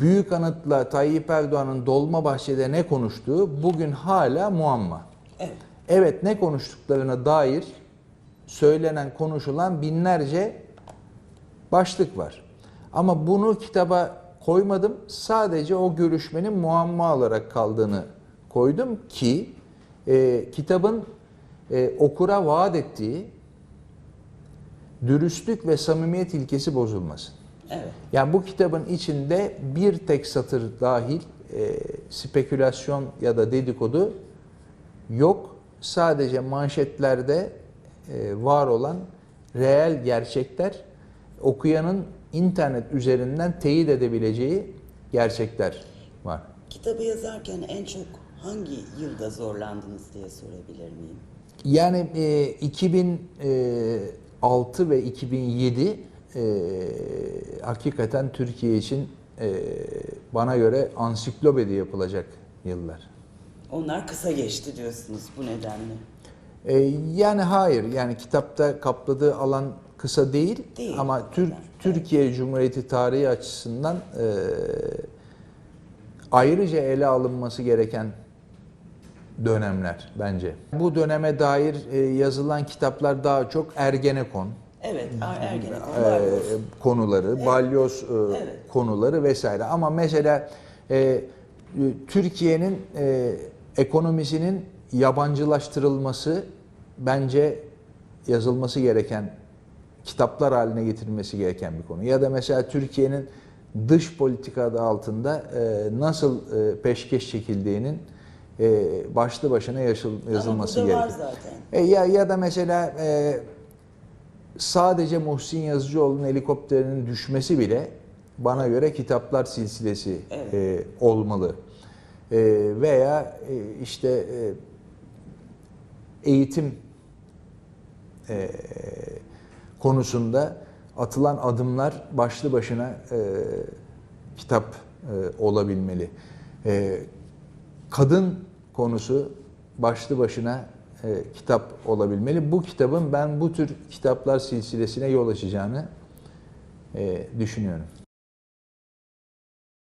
Büyük Anıt'la Tayyip Erdoğan'ın Dolmabahçe'de ne konuştuğu bugün hala muamma. Evet. Evet ne konuştuklarına dair söylenen, konuşulan binlerce başlık var. Ama bunu kitaba koymadım. Sadece o görüşmenin muamma olarak kaldığını koydum ki e, kitabın e, okura vaat ettiği dürüstlük ve samimiyet ilkesi bozulmasın. Evet. Yani bu kitabın içinde bir tek satır dahil e, spekülasyon ya da dedikodu yok. Sadece manşetlerde e, var olan reel gerçekler, okuyanın internet üzerinden teyit edebileceği gerçekler var. Kitabı yazarken en çok hangi yılda zorlandınız diye sorabilir miyim? Yani e, 2006 ve 2007 e, hakikaten Türkiye için e, bana göre ansiklopedi yapılacak yıllar. Onlar kısa geçti diyorsunuz bu nedenle. E, yani hayır, yani kitapta kapladığı alan kısa değil, Değil, ama Tür- kadar. Türkiye Cumhuriyeti tarihi açısından e, ayrıca ele alınması gereken dönemler bence. Bu döneme dair e, yazılan kitaplar daha çok Ergenekon Evet, Er- Ergenekon e, konuları, balyoz e, Evet. konuları vesaire. Ama mesela e, e, Türkiye'nin e, ekonomisinin yabancılaştırılması bence yazılması gereken kitaplar haline getirilmesi gereken bir konu. Ya da mesela Türkiye'nin dış politika adı altında e, nasıl e, peşkeş çekildiğinin e, başlı başına yaşıl- yazılması Ama burada gerekiyor. var zaten. E, ya ya da mesela e, sadece Muhsin Yazıcıoğlu'nun helikopterinin düşmesi bile bana göre kitaplar silsilesi Evet. e, olmalı. E, veya e, işte e, eğitim e, konusunda atılan adımlar başlı başına e, kitap e, olabilmeli. E, kadın konusu başlı başına e, kitap olabilmeli. Bu kitabın ben bu tür kitaplar silsilesine yol açacağını e, düşünüyorum.